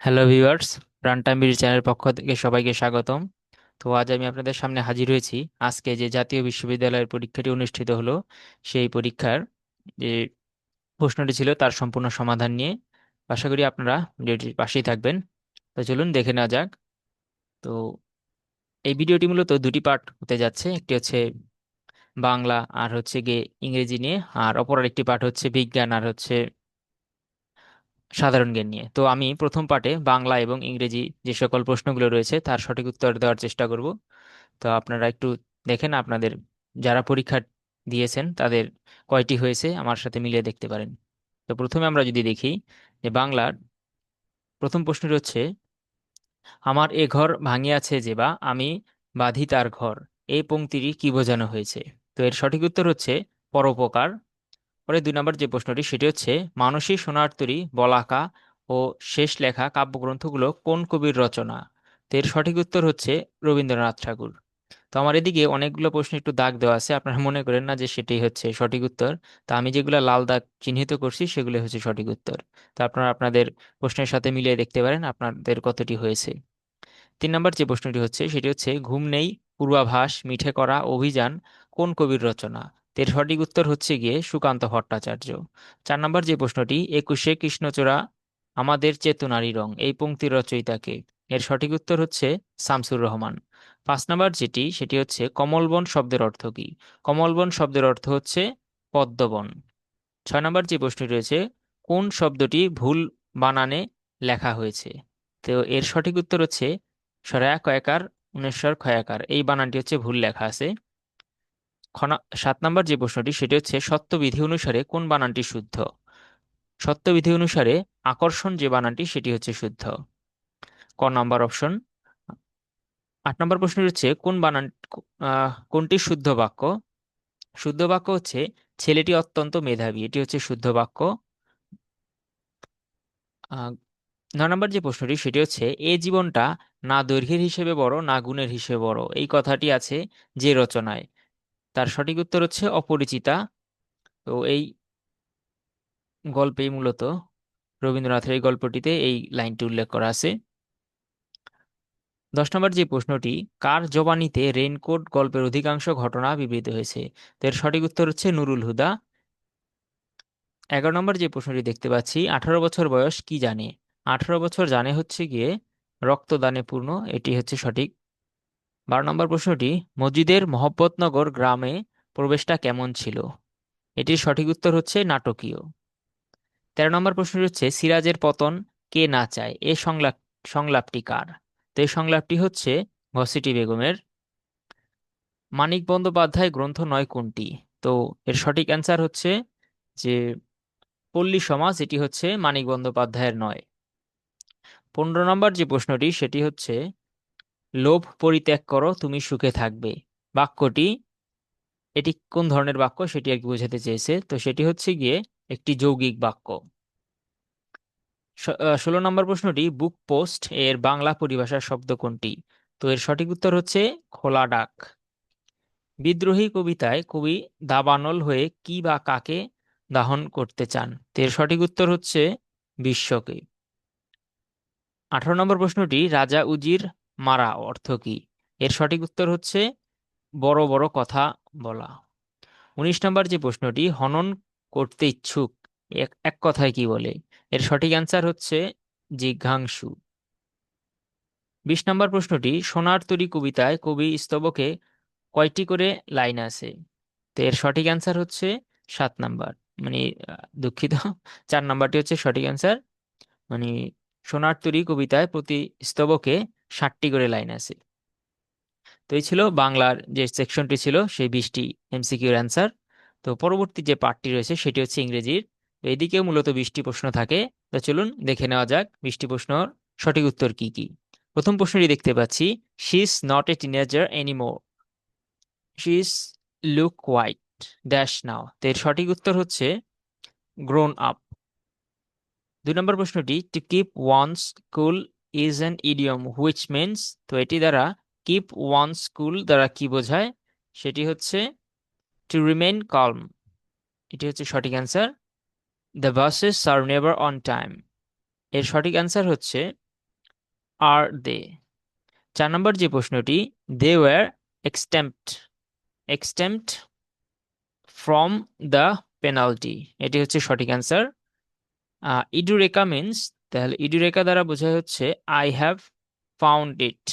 Hello viewers Pran time BD চ্যানেলের পক্ষ থেকে সবাইকে স্বাগতম। তো আজ আমি আপনাদের সামনে হাজির হয়েছি। আজকে যে জাতীয় বিশ্ববিদ্যালয়ের পরীক্ষাটি অনুষ্ঠিত হলো, সেই পরীক্ষার যে প্রশ্নটি ছিল, তার সম্পূর্ণ সমাধান নিয়ে আশা করি আপনারা ভিডিওটির পাশেই থাকবেন। তো চলুন দেখে নেওয়া যাক। তো এই ভিডিওটি মূলত দুটি পার্ট হতে যাচ্ছে। একটি হচ্ছে বাংলা আর হচ্ছে গিয়ে ইংরেজি নিয়ে, আর অপর একটি পার্ট হচ্ছে বিজ্ঞান, আর হচ্ছে সাধারণ জ্ঞান নিয়ে। তো আমি প্রথম পার্টে বাংলা এবং ইংরেজি যে সকল প্রশ্নগুলো রয়েছে তার সঠিক উত্তর দেওয়ার চেষ্টা করব। তো আপনারা একটু দেখেন আপনাদের যারা পরীক্ষা দিয়েছেন তাদের কয়টি হয়েছে আমার সাথে মিলিয়ে দেখতে পারেন। তো প্রথমে আমরা যদি দেখি যে বাংলার প্রথম প্রশ্নটি হচ্ছে, আমার এ ঘর ভাঙিয়াছে যে বা, আমি বাঁধি তার ঘর। এই পংক্তিটি কি বোঝানো হয়েছে? তো এর সঠিক উত্তর হচ্ছে, পরোপকার পরে দুই নম্বর যে প্রশ্নটি, সেটি হচ্ছে, মানসী সোনার তরী, বলাকা ও শেষ লেখা কাব্যগ্রন্থগুলো কোন কবির রচনা? তো এর সঠিক উত্তর হচ্ছে রবীন্দ্রনাথ ঠাকুর। তো আমার এদিকে অনেকগুলো প্রশ্ন একটু দাগ দেওয়া আছে, আপনারা মনে করেন না যে সেটাই হচ্ছে সঠিক উত্তর। তো আমি যেগুলো লাল দাগ চিহ্নিত করছি, সেগুলো হচ্ছে সঠিক উত্তর। তো আপনারা আপনাদের প্রশ্নের সাথে মিলিয়ে দেখতে পারেন আপনাদের কতটি হয়েছে। তিন নম্বর যে প্রশ্নটি হচ্ছে, সেটি হচ্ছে, ঘুম নেই, পূর্বাভাস, মিঠে করা অভিযান কোন কবির রচনা? এর সঠিক উত্তর হচ্ছে গিয়ে সুকান্ত ভট্টাচার্য। চার নম্বর যে প্রশ্নটি, একুশে কৃষ্ণচূড়া, আমাদের চেতনারই রং, এই পংক্তির রচয়িতাকে। এর সঠিক উত্তর হচ্ছে শামসুর রহমান। পাঁচ নম্বর যেটি, সেটি হচ্ছে কমলবন শব্দের অর্থ কি? কমলবন শব্দের অর্থ হচ্ছে পদ্মবন ছয় নম্বর যে প্রশ্নটি রয়েছে, কোন শব্দটি ভুল বানানে লেখা হয়েছে? তো এর সঠিক উত্তর হচ্ছে সরায়া কয়াকার, উনেশ্বর খয়াকার এই বানানটি হচ্ছে ভুল লেখা আছে। সাত নম্বর যে প্রশ্নটি, সেটি হচ্ছে সত্যবিধি অনুসারে কোন বানানটি শুদ্ধ? সত্যবিধি অনুসারে আকর্ষণ যে বানানটি, সেটি হচ্ছে শুদ্ধ। ক নম্বর অপশন। আট নম্বর প্রশ্ন হচ্ছে, কোন বানান কোনটি শুদ্ধ বাক্য? শুদ্ধ বাক্য হচ্ছে, ছেলেটি অত্যন্ত মেধাবী, এটি হচ্ছে শুদ্ধ বাক্য। নয় নম্বর যে প্রশ্নটি, সেটি হচ্ছে, এ জীবনটা না দৈর্ঘ্যের হিসেবে বড়, না গুণের হিসেবে বড়। এই কথাটি আছে যে রচনায়। তার সঠিক উত্তর হচ্ছে অপরিচিতা। তো এই গল্পেই মূলত রবীন্দ্রনাথের এই গল্পটিতে এই লাইনটি উল্লেখ করা আছে। দশ নম্বর যে প্রশ্নটি, কার জবানিতে রেইনকোট গল্পের অধিকাংশ ঘটনা বিবৃত হয়েছে? তো এর সঠিক উত্তর হচ্ছে নুরুল হুদা। এগারো নম্বর যে প্রশ্নটি দেখতে পাচ্ছি, আঠারো বছর বয়স কি জানে? আঠারো বছর জানে হচ্ছে গিয়ে রক্তদানে পূর্ণ, এটি হচ্ছে সঠিক। বারো নম্বর প্রশ্নটি, মসজিদের মহব্বতনগর গ্রামে প্রবেশটা কেমন ছিল? এটির সঠিক উত্তর হচ্ছে নাটকীয়। তেরো নম্বর প্রশ্নটি হচ্ছে, সিরাজের পতন কে না চায়? এ সংলাপ, সংলাপটি কার? তো এই সংলাপটি হচ্ছে ঘসিটি বেগমের। মানিক বন্দ্যোপাধ্যায় গ্রন্থ নয় কোনটি? তো এর সঠিক অ্যান্সার হচ্ছে যে, পল্লী সমাজ, এটি হচ্ছে মানিক বন্দ্যোপাধ্যায়ের নয়। পনেরো নম্বর যে প্রশ্নটি, সেটি হচ্ছে লোভ পরিত্যাগ করো, তুমি সুখে থাকবে। বাক্যটি, এটি কোন ধরনের বাক্য? সেটি আর কি বোঝাতে চেয়েছে। তো সেটি হচ্ছে গিয়ে একটি যৌগিক বাক্য। ষোলো নম্বর প্রশ্নটি, বুক পোস্ট এর বাংলা পরিভাষার শব্দ কোনটি? তো এর সঠিক উত্তর হচ্ছে খোলা ডাক। বিদ্রোহী কবিতায় কবি দাবানল হয়ে কি বা কাকে দাহন করতে চান? তো এর সঠিক উত্তর হচ্ছে বিশ্বকে। আঠারো নম্বর প্রশ্নটি, রাজা উজির মারা অর্থ কি? এর সঠিক উত্তর হচ্ছে বড় বড় কথা বলা। উনিশ নম্বর যে প্রশ্নটি, হনন করতে ইচ্ছুক, এক কথায় কি বলে? এর সঠিক অ্যান্সার হচ্ছে জিঘাংসু। বিশ নম্বর প্রশ্নটি, সোনার তরী কবিতায় কবি স্তবকে কয়টি করে লাইন আছে? তো এর সঠিক অ্যান্সার হচ্ছে সাত নাম্বার। মানে দুঃখিত, চার নাম্বারটি হচ্ছে সঠিক অ্যান্সার মানে সোনার তরী কবিতায় প্রতি স্তবকে ষাটটি করে লাইন আছে। তো এই ছিল বাংলার যে সেকশনটি ছিল সেই বিশটি এমসিকিউর অ্যান্সার। তো পরবর্তী যে পার্টটি রয়েছে সেটি হচ্ছে ইংরেজির। তো এদিকেও মূলত বিশটি প্রশ্ন থাকে। তো চলুন দেখে নেওয়া যাক বিশটি প্রশ্নর সঠিক উত্তর কি কি। প্রথম প্রশ্নটি দেখতে পাচ্ছি she is not a teenager anymore she is look white dash now তো এর সঠিক উত্তর হচ্ছে গ্রোন আপ দুই নম্বর প্রশ্নটি to keep one's cool is an idiom which means তো এটি দ্বারা কিপ ওয়ান স্কুল দ্বারা কি বোঝায়? সেটি হচ্ছে টু রিমেইন কলম এটি হচ্ছে সঠিক answer the buses are never on time এর সঠিক অ্যান্সার হচ্ছে আর দে চার নম্বর যে প্রশ্নটি they were exempted exempted from the penalty এটি হচ্ছে সঠিক অ্যান্সার ইডুরেকা মিনস তাহলে ইডুরেকা দ্বারা বোঝা হচ্ছে I have found it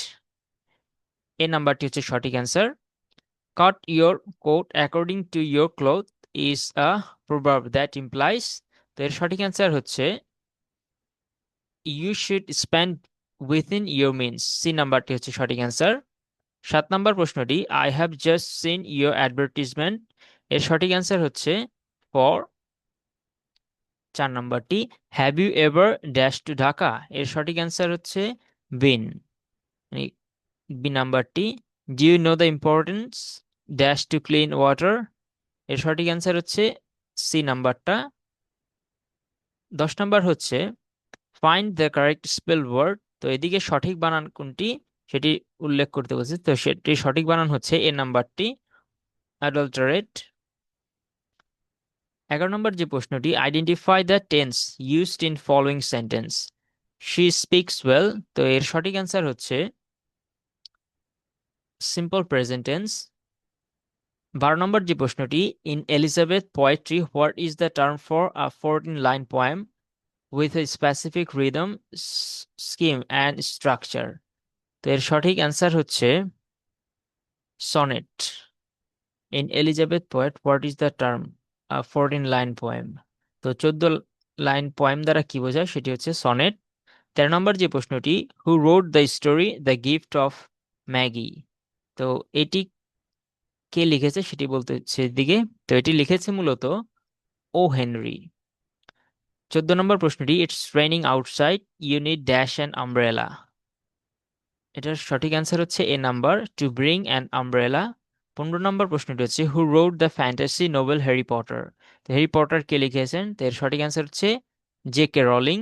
A নাম্বারটি হচ্ছে সঠিক answer. Cut your coat according to your cloth is a proverb that implies তো এর সঠিক অ্যান্সার হচ্ছে you should spend within your means C নাম্বারটি হচ্ছে সঠিক অ্যান্সার। সাত নম্বর প্রশ্নটি I have just seen your advertisement এর সঠিক অ্যান্সার হচ্ছে ফর চার নম্বরটি have you ever dash to Dhaka এর সঠিক অ্যান্সার হচ্ছে বিন বি নাম্বারটি do you know the importance dash to clean water এর সঠিক অ্যান্সার হচ্ছে সি নাম্বারটা। দশ নাম্বার হচ্ছে find the correct spell word তো এদিকে সঠিক বানান কোনটি সেটি উল্লেখ করতে বলছে। তো সেটি সঠিক বানান হচ্ছে এ নাম্বারটি অ্যাডাল্টারেট এগারো নম্বর যে প্রশ্নটি identify the tense used in following sentence she speaks well তো এর সঠিক অ্যান্সার হচ্ছে সিম্পল প্রেজেন্ট টেন্স বারো নম্বর যে প্রশ্নটি in Elizabeth poetry what is the term for a fourteen line poem with a specific rhythm scheme and structure তো এর সঠিক অ্যান্সার হচ্ছে sonnet in Elizabeth poet what is the term fourteen line poem তো চোদ্দ line poem দ্বারা কি বোঝায়? সেটি হচ্ছে সনেট তেরো নম্বর যে প্রশ্নটি who wrote the story the gift of Magi তো এটি কে লিখেছে সেটি বলতে হচ্ছে দিকে তো এটি লিখেছে মূলত ও হেনরি। চোদ্দ নম্বর প্রশ্নটি it's raining outside you need dash and umbrella এটার সঠিক অ্যান্সার হচ্ছে A number to bring an umbrella পনেরো নম্বর প্রশ্নটি হচ্ছে who wrote the fantasy novel Harry Potter তো হ্যারি পটার কে লিখেছেন? তো এর সঠিক অ্যান্সার হচ্ছে J K Rowling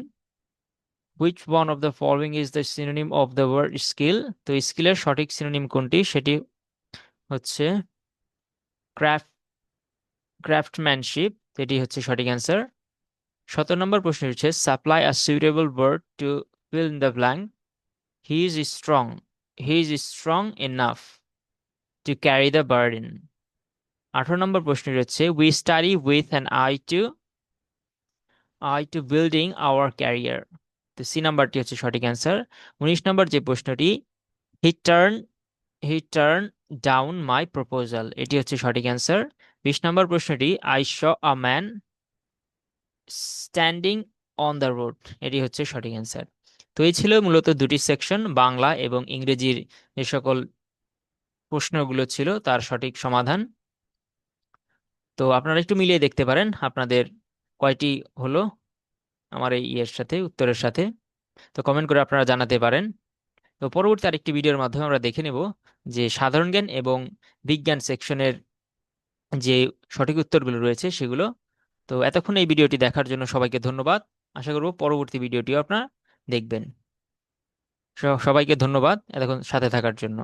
which one of the following is the synonym of the word skill তো স্কিলের সঠিক সিনোনিম কোনটি? সেটি হচ্ছে ক্রাফট ক্রাফটম্যানশিপ এটি হচ্ছে সঠিক অ্যান্সার সতেরো নম্বর প্রশ্ন হচ্ছে supply a suitable word to fill in the blank he is strong he is strong enough to carry the burden আঠারো নম্বর প্রশ্ন হচ্ছে we study with an eye to eye to building our career তো C নাম্বারটি হচ্ছে সঠিক answer. উনিশ নম্বর যে প্রশ্নটি he turn he turn down my proposal এটি হচ্ছে সঠিক অ্যান্সার। বিশ নম্বর প্রশ্নটি I saw a man standing on the road এটি হচ্ছে সঠিক অ্যান্সার। তো এই ছিল মূলত দুটি সেকশন, বাংলা এবং ইংরেজির যে সকল প্রশ্নগুলো ছিল, তার সঠিক সমাধান। তো আপনারা একটু মিলিয়ে দেখতে পারেন, আপনাদের কয়টি হলো আমার এই ইয়ের সাথে, উত্তরের সাথে। তো কমেন্ট করে আপনারা জানাতে পারেন। তো পরবর্তী আরেকটি ভিডিওর মাধ্যমে আমরা দেখে নেব যে সাধারণ জ্ঞান এবং বিজ্ঞান সেকশনের যে সঠিক উত্তরগুলো রয়েছে সেগুলো। তো এতক্ষণ এই ভিডিওটি দেখার জন্য সবাইকে ধন্যবাদ। আশা করব পরবর্তী ভিডিওটিও আপনারা দেখবেন। সবাইকে ধন্যবাদ এতক্ষণ সাথে থাকার জন্য।